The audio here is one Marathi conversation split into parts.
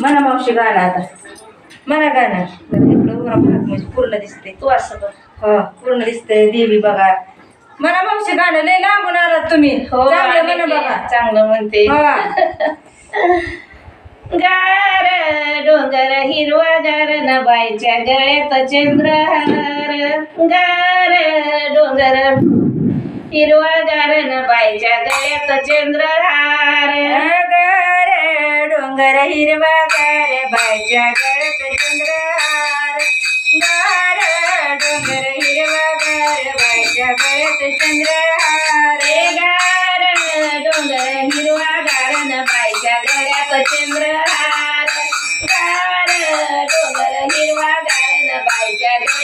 म्हणा मावशी गाणं आता. म्हणा गाणं. इकडं उरा भाग म्हणजे पूर्ण दिसते तू असं बघ. हो पूर्ण दिसते देवी बघा. म्हणा मावशी गाणं लय लांबून आलात तुम्ही. हो चांगलं म्हणा बघा. चांगलं म्हणते. गार डोंगर हिरवा गार नबाईच्या गळ्यात चंद्रहार. गार डोंगर हिरवा गार नबाईच्या गळ्यात चंद्रहार गार डोंगर हिरवा गार बायच्या गळ्यात चंद्रहार गार डोंगर हिरवा गार बायच्या गळ्यात चंद्रहार गार डोंगर हिरवा गार नबाईच्या गळ्यात चंद्रहार गार डोंगर हिरवा गार नबाईच्या गळ्यात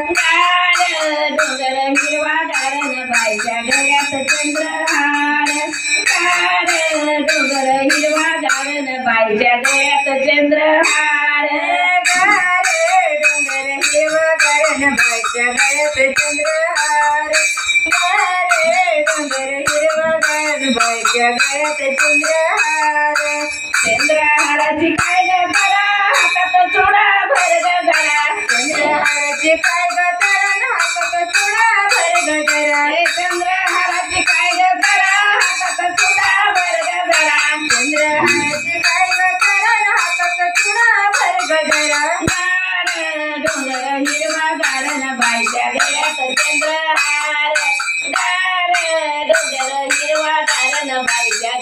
गजरा गार डोंगर हिरवा गारण बाईच्या गळ्यात चंद्रहार. गार डोंगर हिरवा गारण बाईच्या गळ्यात चंद्रहार. गारे डोंगर हिरवा गारण बायच्या गळ्यात चंद्रहार. गारे डोंगर हिरवा गारण बायच्या गळ्यात चंद्रहार. चंद्रहाराची काय ग करा हातात चुडा भर ग चंद्रहाराचे काय ग हातात चुडा भर गजरा हे चंद्रहाराची काय ग हातात चुडा भर ग जरा काय हातात चुडा भर गजरा डोंगर हिरवा बाईच्या चंद्रहार गार डोंगर हिरवा बाईच्या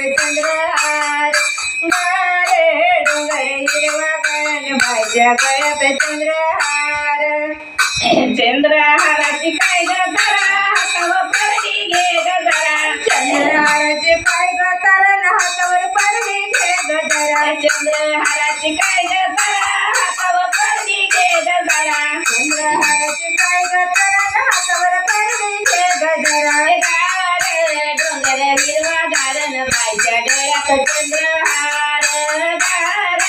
बायच्या गारे डोंगर हिरवा गारण बायच्या गळ्यात चंद्रहार. चंद्रहाराची काय ग करा हातावर परडी घे ग जरा. चंद्रहाराचे काय ग हातावर पडली घे गजरा चंद्रहाराची काय ग करा हातावर घे ग जरा. हिरवा गारण बाईच्या गळ्यात चंद्रहार गार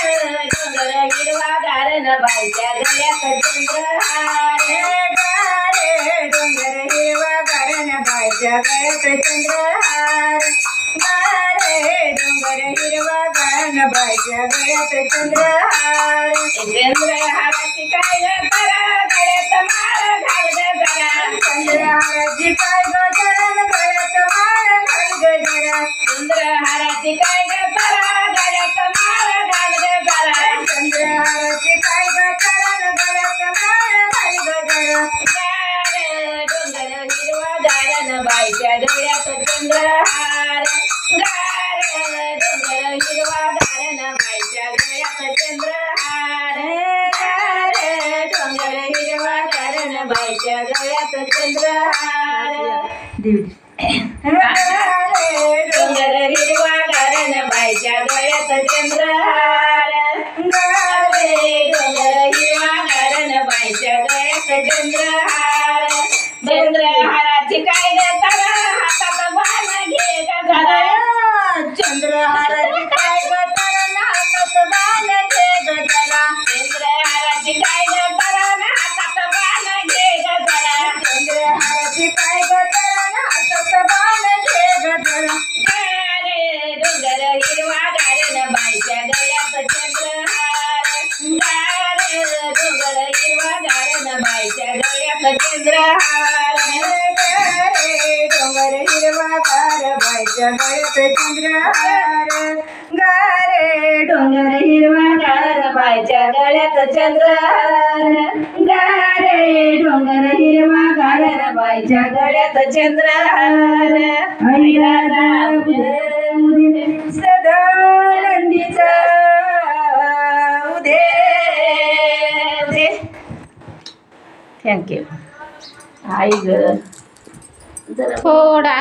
डोंगर हिरवा गारण बाईच्या गळ्यात चंद्रहार गारे डोंगर हिरवा गारण बायच्या गळ्यात चंद्रहार गारे डोंगर हिरवा गारण बायच्या गळ्यात चंद्रहार चंद्रहाराची काय करा गळ्यात माळ घाल जरा चंद्रहाराची काय गळ्यात काय ग करा गळ्यात माळ घाल ग जरा. चंद्रहाराची काय ग चरण गळ्यात माळ घाल गजरा गार डोंगर हिरवा गारण बाईच्या गळ्यात चंद्रहार. गार डोंगर हिरवा गारण बाईच्या गळ्यात चंद्रहार. गार डोंगर हिरवा गारण बाईच्या गळ्यात चंद्रहार. गारे गळ्यात चंद्रहार गावे गल हिरवा गारण बाईच्या गळ्यात चंद्रहार चंद्रहाराची काय ग करा हातात बाण घे ग चंद्रहाराची काय ग तरण हातात बाण घे गजरा चंद्रहाराची काय ग? हिरवा गारण बाईच्या गळ्यात चंद्रहार गारे डोंगर हिरवा गार बायच्या गळ्यात चंद्रहार गारे डोंगर हिरवा गार बाईच्या गळ्यात चंद्रहार गारे डोंगर हिरवा गार बाईच्या गळ्यात चंद्रहार सदानंदीचा उदे दे थँक्यू आई ग. थोडा